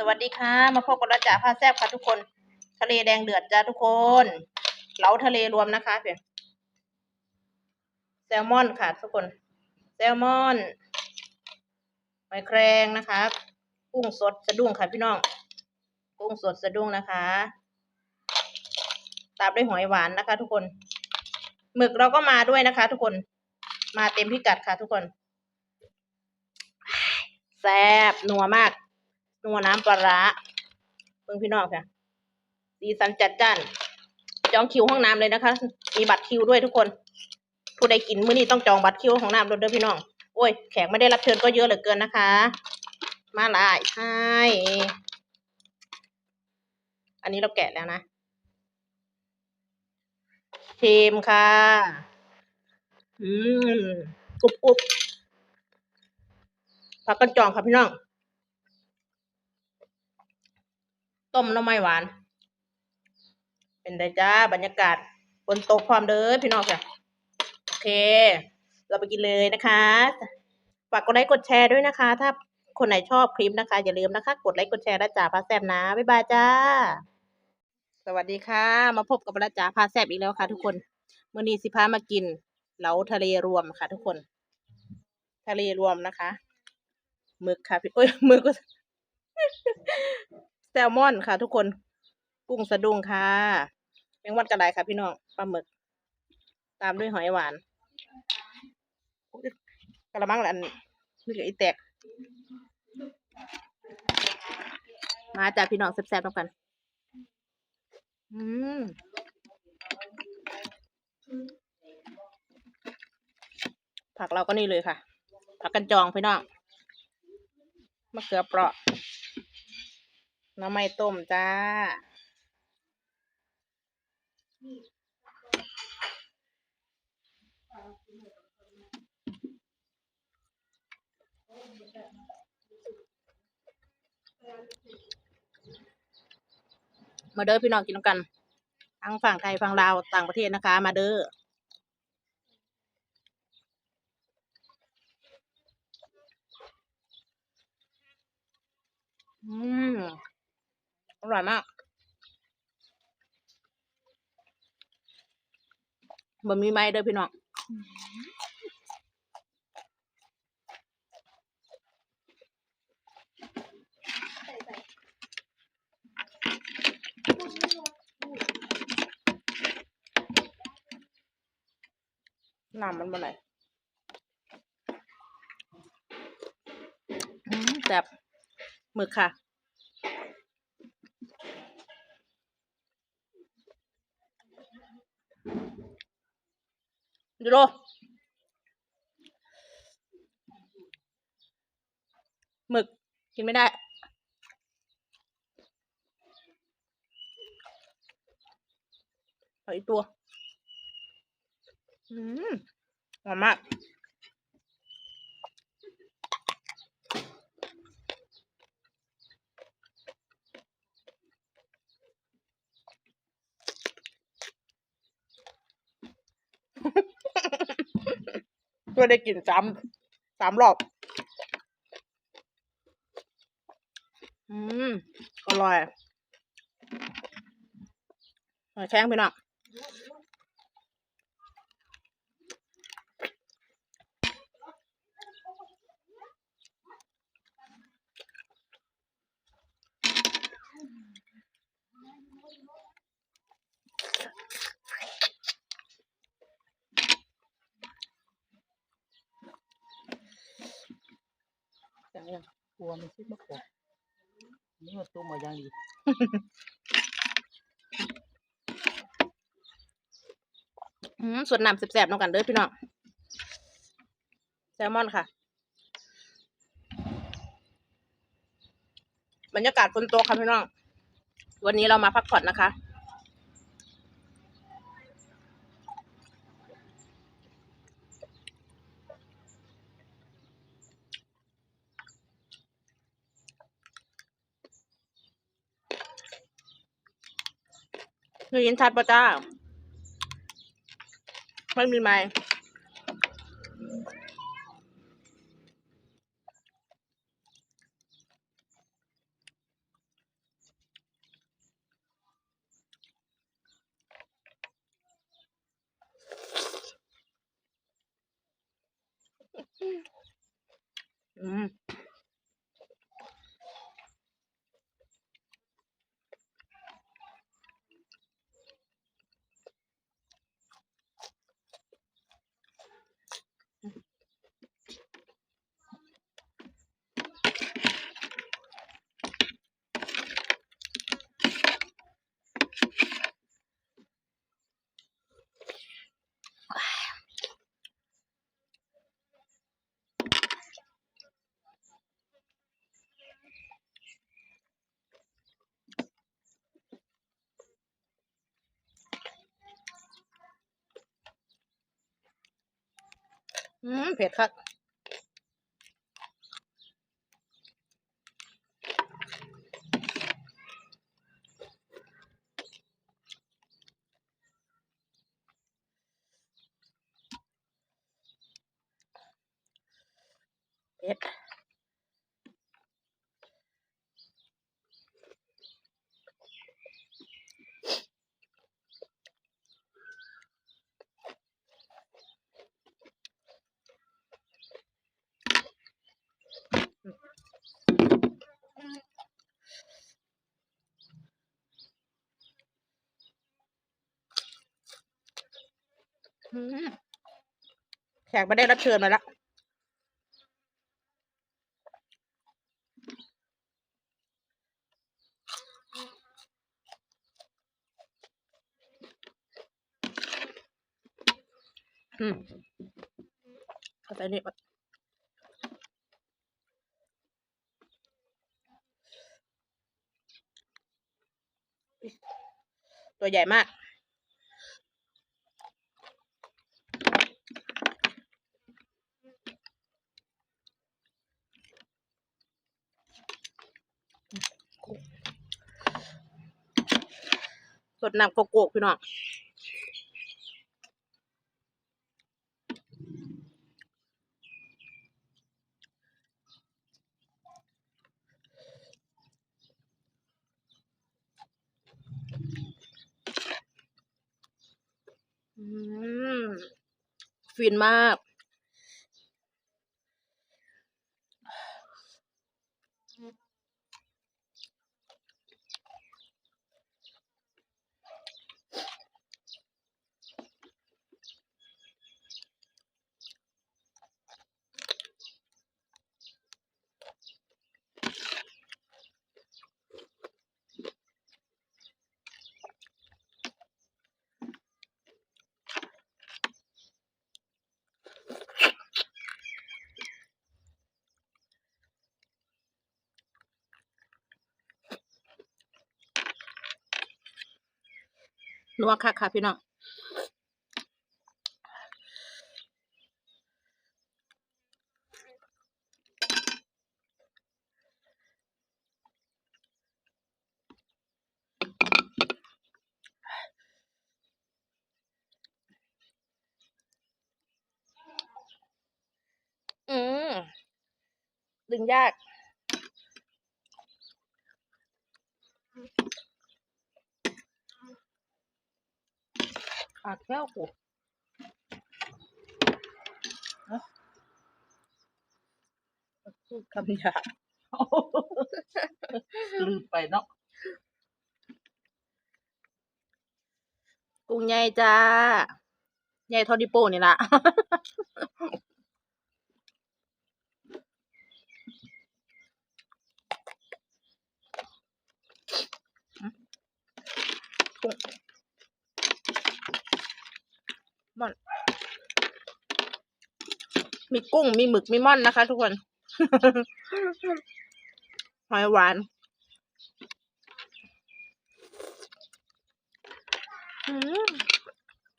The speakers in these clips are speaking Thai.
สวัสดีค่ะ มาพบกับราจ่าผ้าแซบค่ะทุกคน ทะเลแดงเดือดจ้าทุกคนเหลาทะเลรวมนะคะเพื่อนแซลมอนค่ะทุกคน แซลมอนหอยแครงนะคะกุ้งสดสะดุ้งค่ะพี่น้องกุ้งสดสะดุ้งนะคะตามด้วยหอยหวานนะคะ ทุกคนหมึกเราก็มาด้วยนะคะ ทุกคนมาเต็มพิกัดค่ะ ทุกคนแซบนัวมาก นัวน้ำปลาร้าเพิ่งพี่น้องค่ะสีสันจัดจ้าน จองคิวห้องน้ำเลยนะคะ มีบัตรคิวด้วยทุกคน ผู้ใดกินมื้อนี้ต้องจองบัตรคิวของน้ำด้วยเด้อพี่น้อง โอ้ย แขกไม่ได้รับเชิญก็เยอะเหลือเกินนะคะ มาหลายใช่อันนี้เราแกะแล้วนะชิมค่ะ อืมกรุบกรุบผักกันจองค่ะพี่น้อง ต้มน้ำไม้หวาน เป็นไดจ้าบรรยากาศบนโต๊ะความเด้อพี่น้องค่ะโอเค เราไปกินเลยนะคะฝากกดไลค์กดแชร์ด้วยนะคะ ถ้าคนไหนชอบคลิปนะคะ อย่าลืมนะคะ กดไลค์กดแชร์และจ่าพาแซบนะบ๊ายบายจ้า สวัสดีค่ะ มาพบกับราจ่าพาแซบอีกแล้วค่ะ ทุกคนมื่อนี้สิพามากินเหลาทะเลรวมค่ะ ทุกคน ทะเลรวมนะคะหมึกค่ะพี่โอ้ยหมึกก็ ซลมอนค่ะ ทุกคนกุ้งสะดุ้งค่ะแมงวันกระไดค่ะพี่น้องปลาหมึก ตามด้วยหอยหวานกระมังละอันนี่กับอีแตก มาจ้าพี่น้องแซ่บๆต้องกัน อืมผักเราก็นี่เลยค่ะ ผักกันจองพี่น้องมะเขือเปราะ น้ำไม้ต้มจ้า มาเด้อพี่น้องกินกัน ทั้งฝั่งไทยฝั่งลาวต่างประเทศนะคะ มาเด้ออืมอ ร่อยมากบะหมี่ไม้เด้อพี่น้องน้ำมันมาไหนอืมแบบหมึกค่ะ ยูโรหมึกกินไม่ได้หอาอีกตัว อืมหอมมาก เพื่อได้กลิ่นซ้ำสามรอบ อืม อร่อยหอยแข้งไปหน่อย จังยังกลัวมันซิบมากกว่านี่มันตัวหมอยังดีอืมส่วนน้ำแสบๆน้องกันเด้อพี่น้องแซลมอนค่ะ บรรยากาศฝนตกค่ะพี่น้อง วันนี้เรามาพักผ่อนนะคะ คือยินชัดปะจ้า ไม่มีไม้ อืม อืมเผ็ดคัก ขกมาได้รับเชิญมาล้วอืมเอาใส่นี่ตัวใหญ่มาก ดน้ำโกโก้พี่น้องอืมฟินมาก นัวค่ะค่ะพี่น้องอืม ดึงยาก ขาดแก้วกูเอ้าพูดคำหยาบลืมไปเนาะกุ้งใหญ่จ้าใหญ่เทอดิโป้นี่ละกุ้ง ม่อน มีกุ้งมีหมึกมีม่อนนะคะ ทุกคนหอยหวาน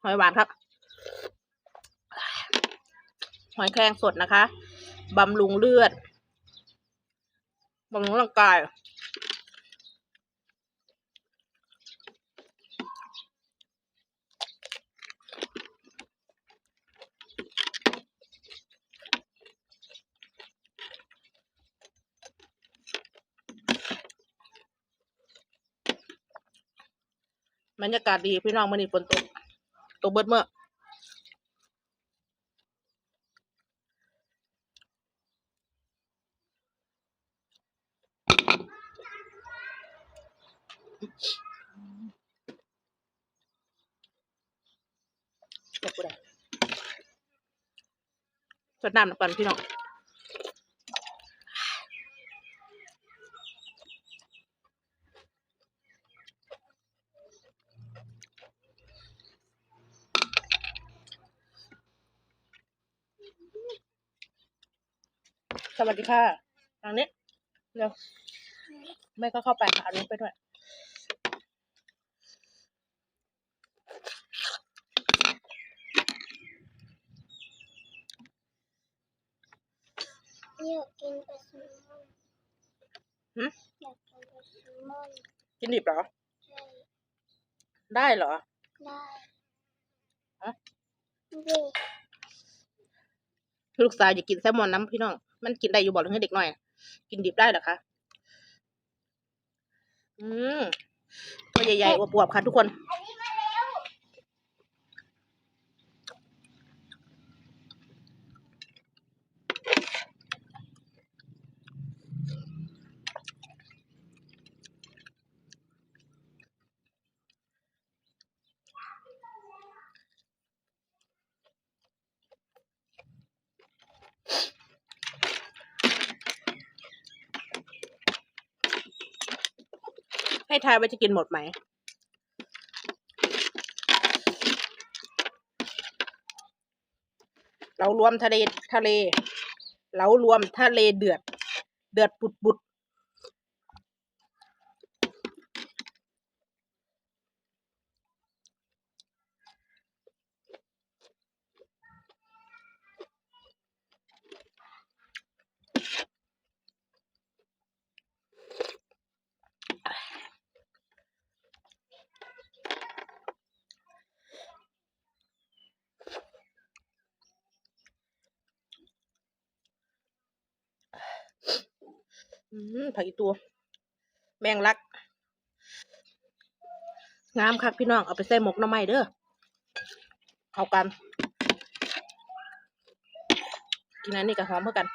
หอยหวานครับ หอยแครงสดนะคะ บำรุงเลือด บำรุงร่างกาย บรรยากาศดีพี่น้องมันนี่ฝนตกตกเบิดเมื่อจดน้ำหน่อยก่อนพี่น้อง สวัสดีค่ะทางนี้เร็วแม่ก็เข้าไปค่ะเอานุ้ไปด้วยอยากกินปลาแซลมอนหึอยากกินปลาแซลมอนกินดิบเหรอ ใช่ ได้เหรอ ได้ฮะเด็กลูกสาวอยากกินแซลมอนน้ำพี่น้อง มันกินได้อยู่บ่หรือให้เด็กน้อย กินดิบได้เหรอคะ อืมตัวใหญ่ๆอวบๆค่ะทุกคน อันนี้ ให้ทายว่าจะกินหมดไหม เรารวมทะเลทะเล เรารวมทะเลเดือด เดือดปุดปุด ผักอีตัว แมงลัก งามคักพี่น้อง เอาไปใส่หมกน้ำไม้เด้อ เอากัน กินอันนี้กับหอมเพื่อกัน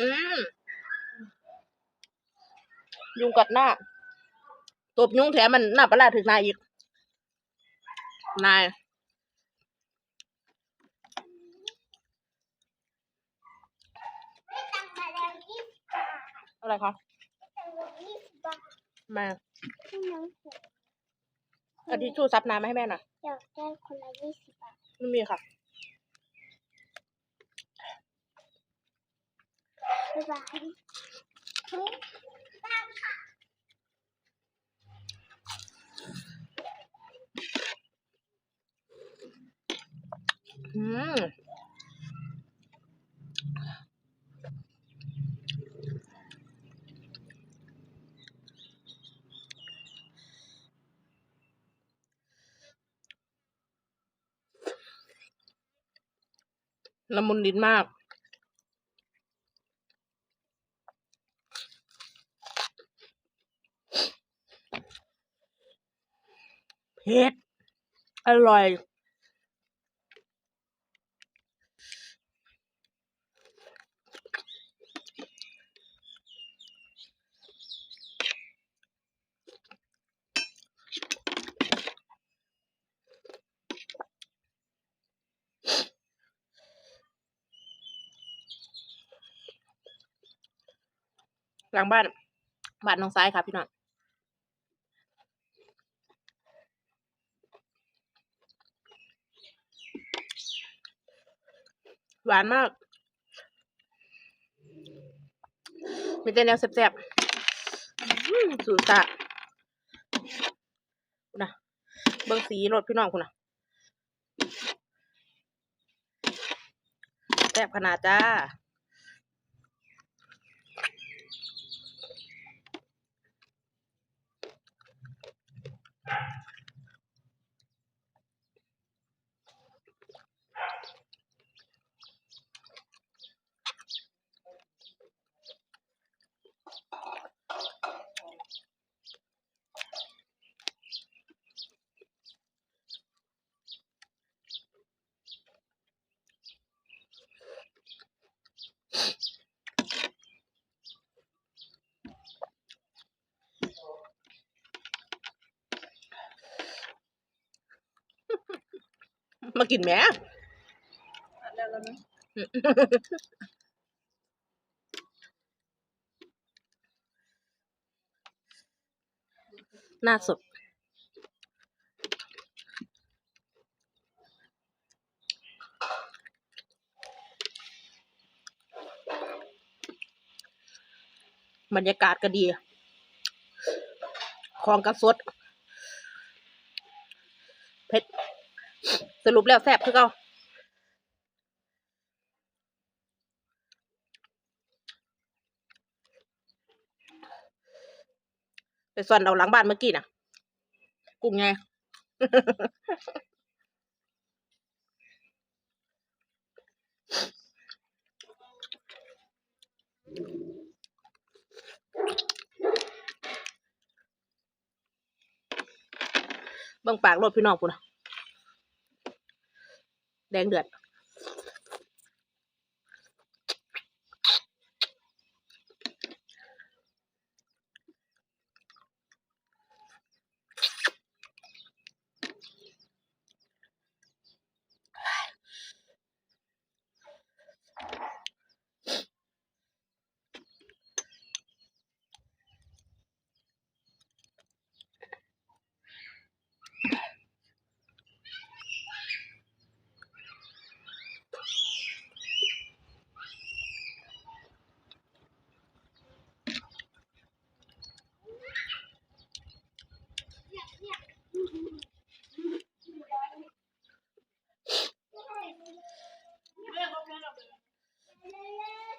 อืมยุงกัดหน้า ตบยุงแถมมันหน้าประหลาดถึงนายอีก นาย ไม่ตังค์มาแล้วยี่สิบบาท อะไรคะตังค์มายี่สิบบาทมาให้น้องเถอะเอาทิชชู่ซับน้ำมาให้แม่หน่อยอยากได้คนละยี่สิบบาทไม่มีค่ะบ๊ายบายเฮ้ยตังค์ค่ะอืม ละมุนลิ้นมาก เผ็ด อร่อย หลังบ้านบ้านน้องซ้ายค่ะพี่น้องหวานมาก มีแต่แนวแซ่บๆสูตรสะนะเบิ่งสีรถพี่น้องคุณนะแซ่บขนาดจ้า มากินแหมอัดแล้วแล้วนะหน้าสดบรรยากาศก็ดี ของกระสดเผ็ด สรุปแล้วแซ่บคือเก่าไปส่วนเอาหลังบ้านเมื่อกี้น่ะ กุ้งไงบิ่งปากรถพี่น้องกูนะ แดงเดือด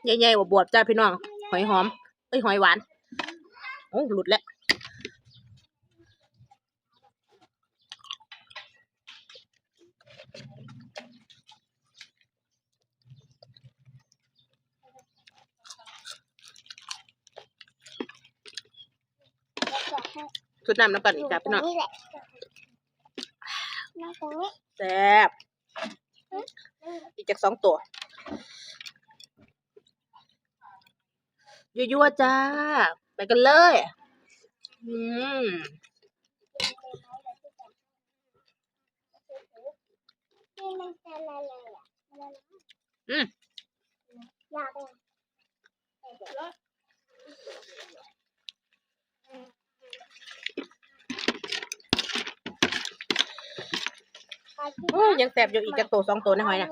ใหญ่ๆว่าบวบจ้าพี่น้อง หอยหอม เอ้ยหอยหวาน โอ้หลุดแล้วชุดน้ำน้ำกันอีกจ้าพี่น้องนี่แหละนั่งตรงนี้แซ่บอีกจากสองตัว ยั่วๆจ้า ไปกันเลย อืมอืมอยากเลยโอ้ยยังแซ่บอยู่อีกจากตัวสองตัวนะหอยนะ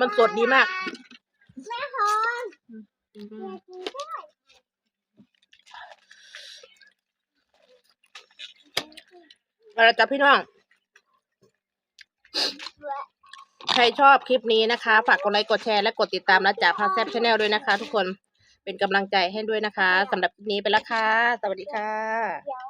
มันสดดีมาก อยากกินด้วยเอาละจ้ะพี่น้อง ใครชอบคลิปนี้นะคะ ฝากกดไลค์กดแชร์และกดติดตามนะจ๊ะพาแซบชาแนลด้วยนะคะ ทุกคนเป็นกำลังใจให้ด้วยนะคะสำหรับคลิปนี้ไปแล้วค่ะ สวัสดีค่ะ